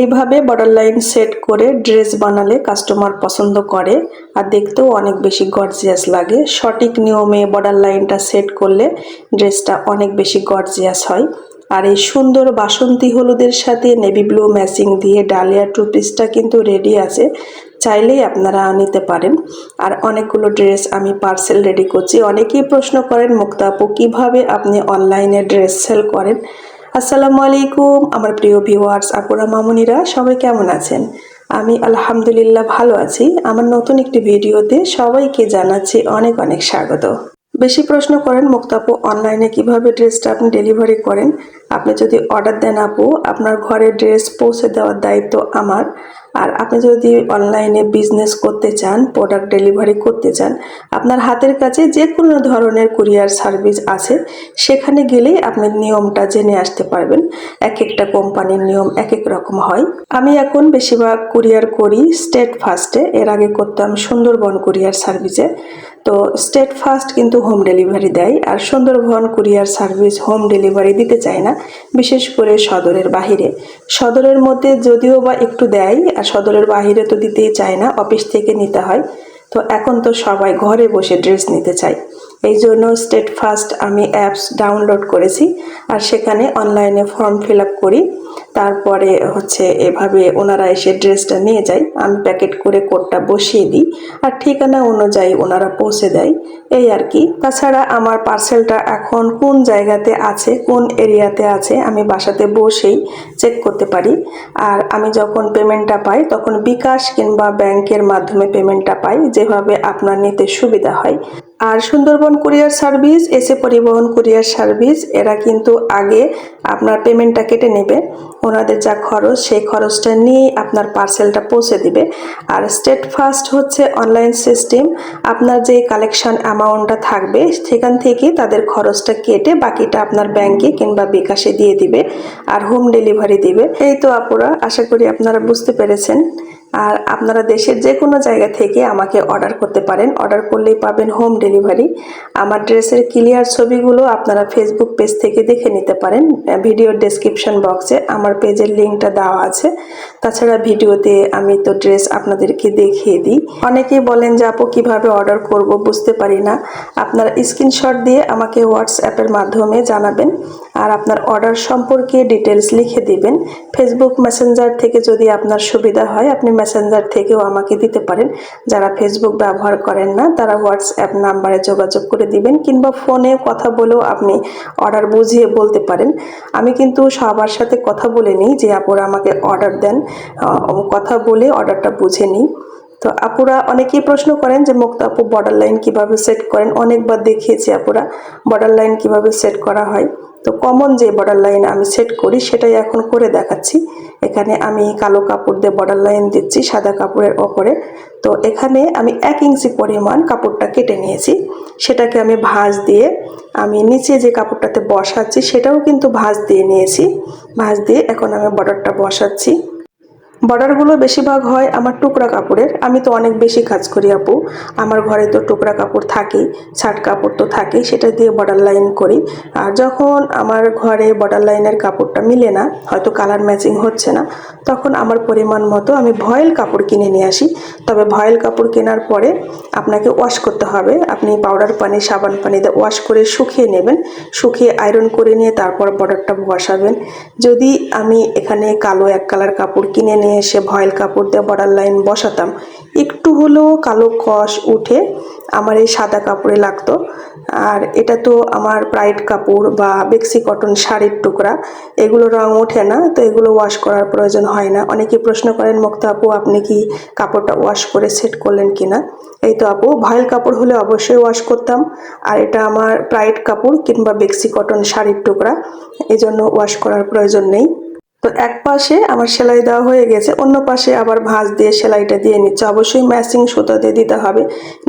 এইভাবে border line set করে dress বানালে কাস্টমার পছন্দ করে, আর দেখতেও অনেক বেশি গর্জিয়াস লাগে। সঠিক নিয়মে বর্ডার লাইনটা সেট করলে ড্রেসটা অনেক বেশি গর্জিয়াস হয়। আর এই সুন্দর বাসন্তী হলুদের সাথে নেভি ব্লু ম্যাচিং দিয়ে ডালিয়া টু পিসটা কিন্তু রেডি আছে, চাইলেই আপনারা নিতে পারেন। আর অনেকগুলো ড্রেস আমি পার্সেল রেডি করছি। অনেকেই প্রশ্ন করেন, মুক্তাপু, কীভাবে আপনি অনলাইনে ড্রেস সেল করেন? আসসালামু আলাইকুম, আমার প্রিয় ভিউয়ার্স আপুরা, মামুনিরা, সবাই কেমন আছেন? আমি আলহামদুলিল্লাহ ভালো আছি। আমার নতুন একটি ভিডিওতে সবাইকে জানাচ্ছি অনেক অনেক স্বাগত। বেশি প্রশ্ন করেন, মুক্তাপু, অনলাইনে কীভাবে ড্রেসটা আপনি ডেলিভারি করেন? আপনি যদি অর্ডার দেন আপু, আপনার ঘরে ড্রেস পৌঁছে দেওয়ার দায়িত্ব আমার। আর আপনি যদি অনলাইনে বিজনেস করতে চান প্রোডাক্ট ডেলিভারি করতে চান, আপনার হাতের কাছে যে কোনো ধরনের কুরিয়ার সার্ভিস আছে, সেখানে গেলেই আপনি নিয়মটা জেনে আসতে পারবেন। এক একটা কোম্পানির নিয়ম এক এক রকম হয়। আমি এখন বেশিরভাগ কুরিয়ার করি স্টেট ফার্স্টে এর আগে করতাম সুন্দরবন কুরিয়ার সার্ভিসে তো স্টেট ফার্স্ট কিন্তু হোম ডেলিভারি দেয় আর Sundarban courier service home delivery দিতে চায় না, বিশেষ করে সদরের বাহিরে। সদরের মধ্যে যদিও বা একটু দেয় আর সদরের বাহিরে তো দিতেই চায় না অফিস থেকে নিতে হয়। তো এখন তো সবাই ঘরে বসে ড্রেস নিতে চায়। এই জন্য স্টেট ফার্স্ট আমি অ্যাপস ডাউনলোড করেছি আর সেখানে অনলাইনে ফর্ম ফিল আপ করি। তারপরে হচ্ছে এভাবে ওনারা এসে ড্রেসটা নিয়ে যায়। আমি প্যাকেট করে কোডটা বসিয়ে দিই আর ঠিকানা অনুযায়ী ওনারা পৌঁছে দেয়। এই আর কি। তাছাড়া আমার পার্সেলটা এখন কোন জায়গাতে আছে, কোন এরিয়াতে আছে, আমি বাসাতে বসেই চেক করতে পারি। আর আমি যখন পেমেন্টটা পাই, তখন বিকাশ কিংবা ব্যাংকের মাধ্যমে পেমেন্টটা পাই, যেভাবে আপনার নিতে সুবিধা হয়। আর সুন্দরবন কুরিয়ার সার্ভিস এসে পরিবহন কুরিয়ার সার্ভিস, এরা কিন্তু আগে আপনার পেমেন্টটা কেটে নেবে। ওনাদের যা খরচ, সেই খরচটা নিয়েই আপনার পার্সেলটা পৌঁছে দিবে। আর স্টেট ফার্স্ট হচ্ছে অনলাইন সিস্টেম আপনার যে কালেকশন অ্যামাউন্টটা থাকবে, সেখান থেকে তাদের খরচটা কেটে বাকিটা আপনার ব্যাংকে কিংবা বিকাশে দিয়ে দিবে। আর হোম ডেলিভারি দিবে। এই তো আপুরা, আশা করি আপনারা বুঝতে পেরেছেন। আর আপনারা দেশের যে কোনো জায়গা থেকে আমাকে অর্ডার করতে পারেন। অর্ডার করলেই পাবেন হোম ডেলিভারি। আমার ড্রেসের ক্লিয়ার ছবিগুলো আপনারা ফেসবুক পেজ থেকে দেখে নিতে পারেন। ভিডিওর ডেসক্রিপশন বক্সে আমার পেজের লিঙ্কটা দেওয়া আছে। তাছাড়া ভিডিওতে আমি তো ড্রেস আপনাদেরকে দেখিয়ে দিই। অনেকেই বলেন যে, আপু, কীভাবে অর্ডার করব? বুঝতে পারি না। আপনারা স্ক্রিনশট দিয়ে আমাকে হোয়াটসঅ্যাপের মাধ্যমে জানাবেন আর আপনার অর্ডার সম্পর্কে ডিটেলস লিখে দিবেন। ফেসবুক মেসেঞ্জার থেকে যদি আপনার সুবিধা হয়, আপনি মেসেঞ্জার থেকেও আমাকে দিতে পারেন। যারা ফেসবুক ব্যবহার করেন না, তারা হোয়াটসঅ্যাপ নাম্বারে যোগাযোগ করে দিবেন কিংবা ফোনে কথা বলেও আপনি অর্ডার বুঝিয়ে বলতে পারেন। আমি কিন্তু সবার সাথে কথা বলে নিই যে আপুরা আমাকে অর্ডার দেন। কথা বলে অর্ডারটা বুঝে নিই। তো আপুরা অনেকেই প্রশ্ন করেন যে, মুক্ত আপু বর্ডার লাইন কীভাবে সেট করেন? অনেকবার দেখিয়েছি আপুরা বর্ডার লাইন কীভাবে সেট করা হয়। তো কমন যে বর্ডার লাইন আমি সেট করি, সেটাই এখন করে দেখাচ্ছি। এখানে আমি কালো কাপড় দিয়ে বর্ডার লাইন দিচ্ছি, সাদা কাপড়ের ওপরে। তো এখানে আমি এক ইঞ্চি পরিমাণ কাপড়টা কেটে নিয়েছি। সেটাকে আমি ভাঁজ দিয়ে আমি নিচে যে কাপড়টাতে বসাচ্ছি, সেটাও কিন্তু ভাঁজ দিয়ে নিয়েছি। ভাঁজ দিয়ে এখন আমি বর্ডারটা বসাচ্ছি। বর্ডারগুলো বেশিরভাগ হয় আমার টুকরা কাপড়ের। আমি তো অনেক বেশি কাজ করি, আপু। আমার ঘরে তো টুকরা কাপড় থাকেই, ছাট কাপড় তো থাকেই, সেটা দিয়ে বর্ডার লাইন করি। আর যখন আমার ঘরে বর্ডার লাইনের কাপড়টা মিলে না, হয়তো কালার ম্যাচিং হচ্ছে না, তখন আমার পরিমাণ মতো আমি ভয়েল কাপড় কিনে নিয়ে আসি। তবে ভয়েল কাপড় কেনার পরে আপনাকে ওয়াশ করতে হবে। আপনি পাউডার পানি, সাবান পানি দিয়ে ওয়াশ করে শুকিয়ে নেবেন। শুকিয়ে আয়রন করে নিয়ে তারপর বর্ডারটা বসাবেন। যদি আমি এখানে কালো এক কালার কাপড় কিনে নিয়ে এসে ভয়েল কাপড় দিয়ে বর্ডার লাইন বসাতাম, একটু হলেও কালো কষ উঠে আমার এই সাদা কাপড়ে লাগতো। আর এটা তো আমার প্রাইড কাপড় বা বেক্সি কটন শাড়ির টুকরা। এগুলো রং ওঠে না, তো এগুলো ওয়াশ করার প্রয়োজন হয় না। অনেকে প্রশ্ন করেন, মুক্তা আপু, আপনি কি কাপড়টা ওয়াশ করে সেট করলেন কি না? এই তো আপু, ভয়েল কাপড় হলে অবশ্যই ওয়াশ করতাম। আর এটা আমার প্রাইড কাপড় কিংবা বেক্সি কটন শাড়ির টুকরা এই জন্য ওয়াশ করার প্রয়োজন নেই। তো এক পাশে আমার সেলাই দেওয়া হয়ে গেছে, অন্য পাশে আবার ভাঁজ দিয়ে সেলাইটা দিয়ে নিচ্ছে। অবশ্যই ম্যাচিং সুতা দিয়ে দিতে হবে।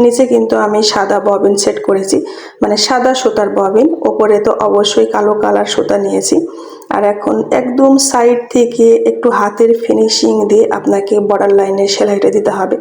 নিচে কিন্তু আমি সাদা ববিন সেট করেছি। মানে সাদা সুতার ববিন ওপরে তো অবশ্যই কালো কালার সুতা নিয়েছি। আর এখন একদম সাইড থেকে একটু হাতের ফিনিশিং দিয়ে আপনাকে বর্ডার লাইনের সেলাইটা দিতে হবে।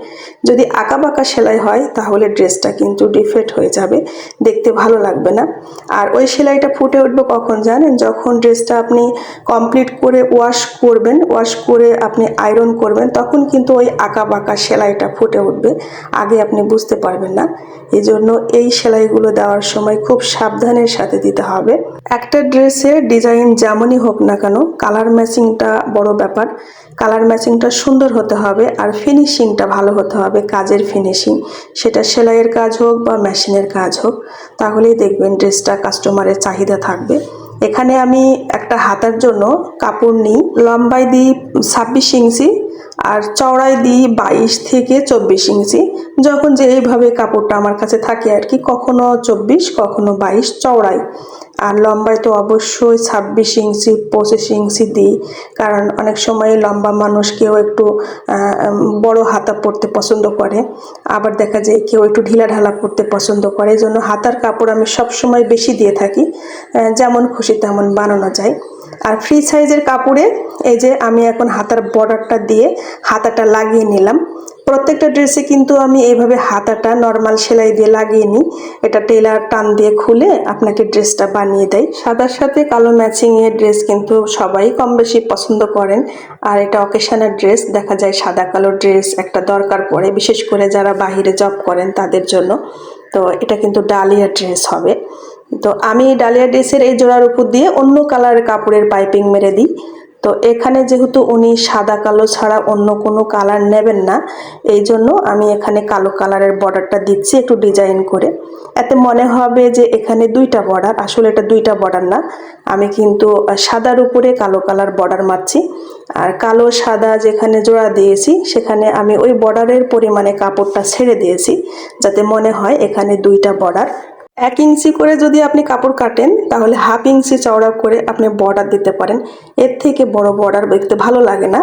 যদি আঁকা বাঁকা সেলাই হয়, তাহলে ড্রেসটা কিন্তু ডিফেক্ট হয়ে যাবে, দেখতে ভালো লাগবে না। আর ওই সেলাইটা ফুটে উঠবে কখন জানেন? যখন ড্রেসটা আপনি কমপ্লিট করে ওয়াশ করবেন ওয়াশ করে আপনি আয়রন করবেন, তখন কিন্তু ওই আঁকা বাঁকা সেলাইটা ফুটে উঠবে। আগে আপনি বুঝতে পারবেন না। এই জন্য এই সেলাইগুলো দেওয়ার সময় খুব সাবধানের সাথে দিতে হবে। একটা ড্রেসের ডিজাইন যেমনই হোক না কেন কালার ম্যাচিংটা বড় ব্যাপার। কালার ম্যাচিংটা সুন্দর হতে হবে আর ফিনিশিংটা ভালো হতে হবে, কাজের ফিনিশিং সেটা সেলাইয়ের কাজ হোক বা মেশিনের কাজ হোক, তাহলেই দেখবেন ড্রেসটা কাস্টমারের চাহিদা থাকবে। এখানে আমি একটা হাতার জন্য কাপড় নিই, লম্বায় দিই ছাব্বিশ ইঞ্চি আর চওড়ায় দিই বাইশ থেকে চব্বিশ ইঞ্চি। যখন যে এইভাবে কাপড়টা আমার কাছে থাকে আর কি, কখনো চব্বিশ, কখনো বাইশ, চওড়ায়। আর লম্বায় তো অবশ্যই ছাব্বিশ ইঞ্চি, পঁচিশ ইঞ্চি দিই। কারণ অনেক সময় লম্বা মানুষ কেউ একটু বড় হাতা পরতে পছন্দ করে। আবার দেখা যায় কেউ একটু ঢিলা ঢালা পরতে পছন্দ করে। এই জন্য হাতার কাপড় আমি সব সময় বেশি দিয়ে থাকি। যেমন খুশি তেমন বানানো যায়। আর ফ্রি সাইজের কাপড়ে এই যে আমি এখন হাতার বর্ডারটা দিয়ে হাতাটা লাগিয়ে নিলাম। প্রত্যেকটা ড্রেসে কিন্তু আমি এইভাবে হাতাটা নর্মাল সেলাই দিয়ে লাগিয়ে নিই। এটা টেলার টান দিয়ে খুলে আপনাকে ড্রেসটা বানিয়ে দেয়। সাদার সাথে কালো ম্যাচিংয়ের ড্রেস কিন্তু সবাই কম বেশি পছন্দ করেন। আর এটা অকেশনের ড্রেস দেখা যায় সাদা কালো ড্রেস একটা দরকার পড়ে, বিশেষ করে যারা বাহিরে জব করেন তাদের জন্য। তো এটা কিন্তু ডালিয়া ড্রেস হবে। তো আমি ডালিয়া ড্রেসের এই জোড়ার উপর দিয়ে অন্য কালারের কাপড়ের পাইপিং মেরে দিই। তো এখানে যেহেতু উনি সাদা কালো ছাড়া অন্য কোনো কালার নেবেন না, এই জন্য আমি এখানে কালো কালারের বর্ডারটা দিচ্ছি একটু ডিজাইন করে। এতে মনে হবে যে এখানে দুইটা বর্ডার, আসলে এটা দুইটা বর্ডার না, আমি কিন্তু সাদার উপরে কালো কালার বর্ডার মারছি। আর কালো সাদা যেখানে জোড়া দিয়েছি, সেখানে আমি ওই বর্ডারের পরিমাণে কাপড়টা ছেড়ে দিয়েছি, যাতে মনে হয় এখানে দুইটা বর্ডার। এক ইঞ্চি করে যদি আপনি কাপড় কাটেন, তাহলে হাফ ইঞ্চি চওড়া করে আপনি বর্ডার দিতে পারেন। এর থেকে বড় বর্ডার দেখতে ভালো লাগে না।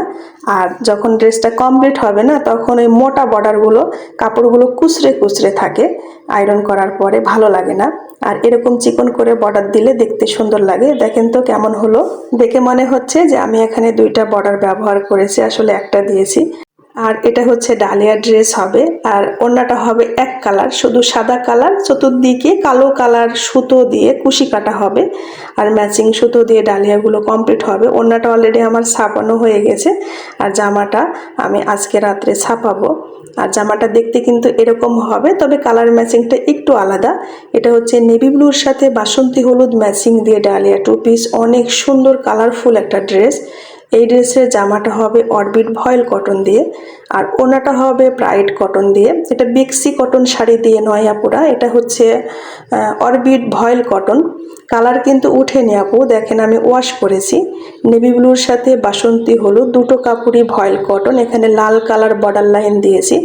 আর যখন ড্রেসটা কমপ্লিট হবে না, তখন ওই মোটা বর্ডারগুলো কাপড়গুলো কুচড়ে কুচড়ে থাকে। আয়রন করার পরে ভালো লাগে না। আর এরকম চিকন করে বর্ডার দিলে দেখতে সুন্দর লাগে। দেখেন তো কেমন হলো। দেখে মনে হচ্ছে যে আমি এখানে দুইটা বর্ডার ব্যবহার করেছি, আসলে একটা দিয়েছি। আর এটা হচ্ছে ডালিয়া ড্রেস হবে, আর ওড়নাটা হবে এক কালার, শুধু সাদা কালার, চতুর্দিকে কালো কালার সুতো দিয়ে কুশি কাটা হবে, আর ম্যাচিং সুতো দিয়ে ডালিয়াগুলো কমপ্লিট হবে। ওড়নাটা অলরেডি আমার ছাপানো হয়ে গেছে, আর জামাটা আমি আজকে রাত্রে ছাপাবো। আর জামাটা দেখতে কিন্তু এরকম হবে, তবে কালার ম্যাচিংটা একটু আলাদা। এটা হচ্ছে নেভি ব্লুর সাথে বাসন্তী হলুদ ম্যাচিং দিয়ে ডালিয়া টু পিস অনেক সুন্দর কালারফুল একটা ড্রেস এই ড্রেসের জামাটা হবে অরবিট ভয়েল কটন দিয়ে আর ওনাটা হবে ব্রাইট কটন দিয়ে। এটা বিক্সি কটন শাড়ি দিয়ে নয় আপুরা, এটা হচ্ছে অরবিট ভয়েল কটন। কালার কিন্তু উঠেনি আপু, দেখেন আমি ওয়াশ করেছি। নেভি ব্লুর সাথে বাসন্তী হলুদ, দুটো কাপড়ই ভয়েল কটন, এখানে লাল কালার বর্ডার লাইন দিয়েছি।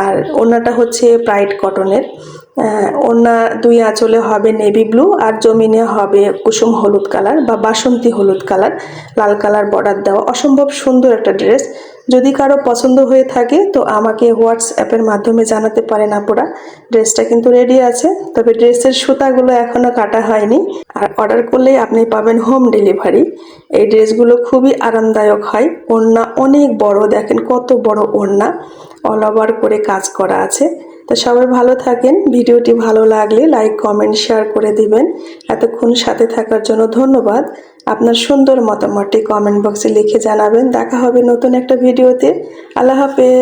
আর ওনাটা হচ্ছে ব্রাইট কটনের। ওনা দুই আঁচলে হবে নেভি ব্লু আর জমিনে হবে কুসুম হলুদ কালার বা বাসন্তী হলুদ কালার লাল কালার বর্ডার দেওয়া। অসম্ভব সুন্দর একটা ড্রেস যদি কারও পছন্দ হয়ে থাকে, তো আমাকে হোয়াটসঅ্যাপের মাধ্যমে জানাতে পারেন আপুরা। ড্রেসটা কিন্তু রেডি আছে, তবে ড্রেসের সুতাগুলো এখনও কাটা হয়নি। আর অর্ডার করলেই আপনি পাবেন হোম ডেলিভারি এই ড্রেসগুলো খুবই আরামদায়ক হয়। ওড়না অনেক বড়, দেখেন কত বড় ওড়না। অল ওভার করে কাজ করা আছে। তো সবাই ভালো থাকেন। ভিডিওটি ভালো লাগলে লাইক, কমেন্ট, শেয়ার করে দিবেন। এতক্ষণ সাথে থাকার জন্য ধন্যবাদ। আপনার সুন্দর মতামতটি কমেন্ট বক্সে লিখে জানাবেন। দেখা হবে নতুন একটা ভিডিওতে। আল্লাহ হাফেজ।